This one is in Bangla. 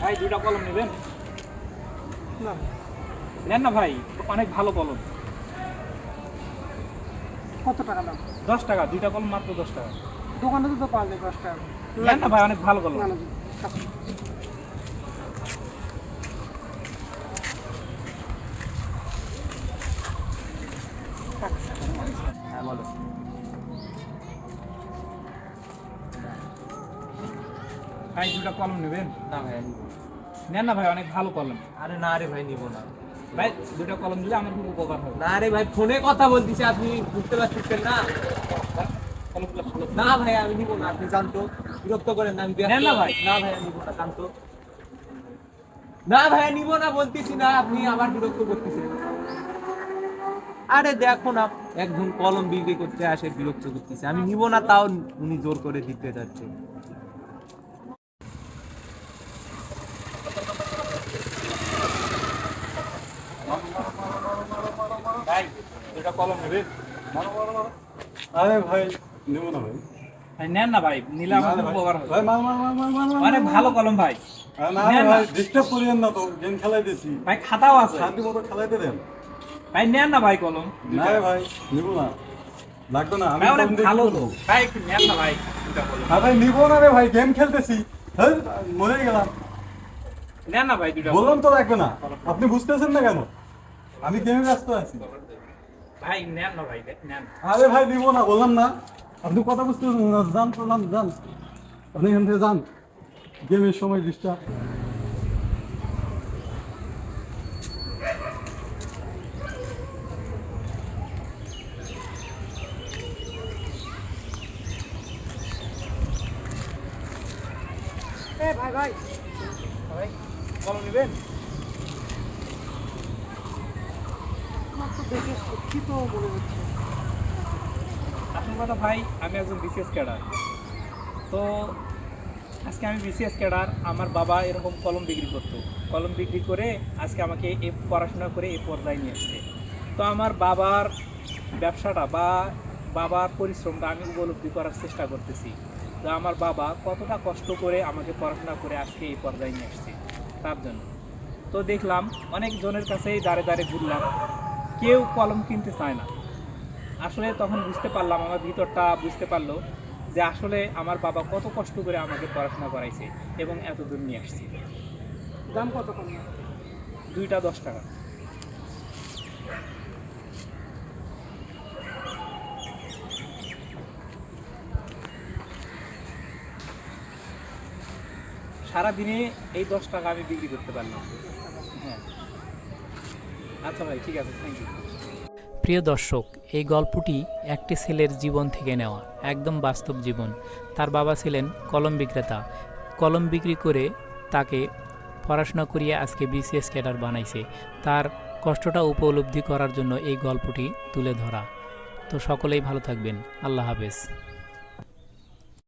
ভাই দুইটা কলম নেবেন? না নেন না ভাই অনেক ভালো কলম। কত টাকা দাম? দশ টাকা দুইটা কলম মাত্র দশ টাকা। দোকানে তো পাওয়া যায় দশ টাকা। নেন না ভাই অনেক ভালো কলম। হ্যাঁ বলো ভাই দুটা কলম নেবেন? না ভাই নেন না ভাই অনেক ভালো কলম। আরে না রে ভাই নিব না। ভাই দুটা কলম দিলে আমার খুব উপকার হবে। না রে ভাই ফোনে কথা বলতেছি আপনি বুঝতে পারছেন না। না ভাই আমি নিব না আপনি জানতো। বিরক্ত করেন না আমি নেন না ভাই। না ভাই আমি নিব না জানতো। না ভাই নিব না বলতেছি না আপনি আবার বিরক্ত করতেছেন। আরে দেখো না একজন কলম বিক্রি করতে আসে বিরক্ত করতেছে। আমি নিব না তাও উনি জোর করে দিতে যাচ্ছে ভাই দুটা কলম নেবেন আরে ভাই নেব না ভাই। ভাই নেন না ভাই নিলে আমার উপকার হবে। ভাই মাল মাল মাল মাল মাল মাল ভালো কলম ভাই। না নেন রে না। ভাই ডিস্টার্ব করিয়েন না তো গেম খেলাই দিছি। ভাই খাতাও আছে। শান্তি মতো খেলাইতে দেন। ভাই নেন না ভাই কলম। না ভাই নিব না। লাগবে না আমি অনেক ভালো তো ভাই একটু নেন না ভাই দুটা ভাই নিব না রে ভাই গেম খেলতেছি। হ্যাঁ মরে গেলাম। নেন না ভাই দুটা বললাম তো লাগবে না। আপনি বুঝতেছেন না কেন? আমি গেমে ব্যস্ত আছি। ভাই নেন না ভাই নেন। আরে ভাই নিব না বললাম না। আপনি কথা বুঝতেছেন না যান করলাম যান আপনি এখান থেকে যান। গেমের সময় ডিস্টার্ব। এ ভাই ভাই। ভাই কলম নেবেন? আসল কথা ভাই, আমি একজন বিসিএস ক্যাডার তো আজকে আমি বিসিএস ক্যাডার আমার বাবা এরকম কলম বিক্রি করতো। কলম বিক্রি করে আজকে আমাকে এ পড়াশোনা করে এই পর্যায়ে নিয়ে এসছে তো আমার বাবার ব্যবসাটা বা বাবার পরিশ্রমটা আমি উপলব্ধি করার চেষ্টা করতেছি। তো আমার বাবা কতটা কষ্ট করে আমাকে পড়াশোনা করে আজকে এই পর্যায়ে নিয়ে এসছে তার জন্য। তো দেখলাম অনেক জনের কাছেই দাঁড়ে দাঁড়ে ঘুরলাম। কেউ কলম কিনতে চায় না। আসলে তখন বুঝতে পারলাম, আমার ভিতরটা বুঝতে পারল যে আসলে আমার বাবা কত কষ্ট করে আমাকে পড়াশোনা করাইছে এবং এত দূর নিয়ে আসছে। দাম কত কম? দুইটা দশ টাকা। সারাদিনে এই দশ টাকা আমি বিক্রি করতে পারলাম। হ্যাঁ। আচ্ছা প্রিয় দর্শক, এই গল্পটি একটি ছেলের জীবন থেকে নেওয়া, একদম বাস্তব জীবন। তার বাবা ছিলেন কলম বিক্রেতা। কলম বিক্রি করে তাকে পড়াশোনা করিয়ে আজকে বিসিএস ক্যাডার বানাইছে। তার কষ্টটা উপলব্ধি করার জন্য এই গল্পটি তুলে ধরা। তো সকলেই ভালো থাকবেন। আল্লাহ হাফেজ।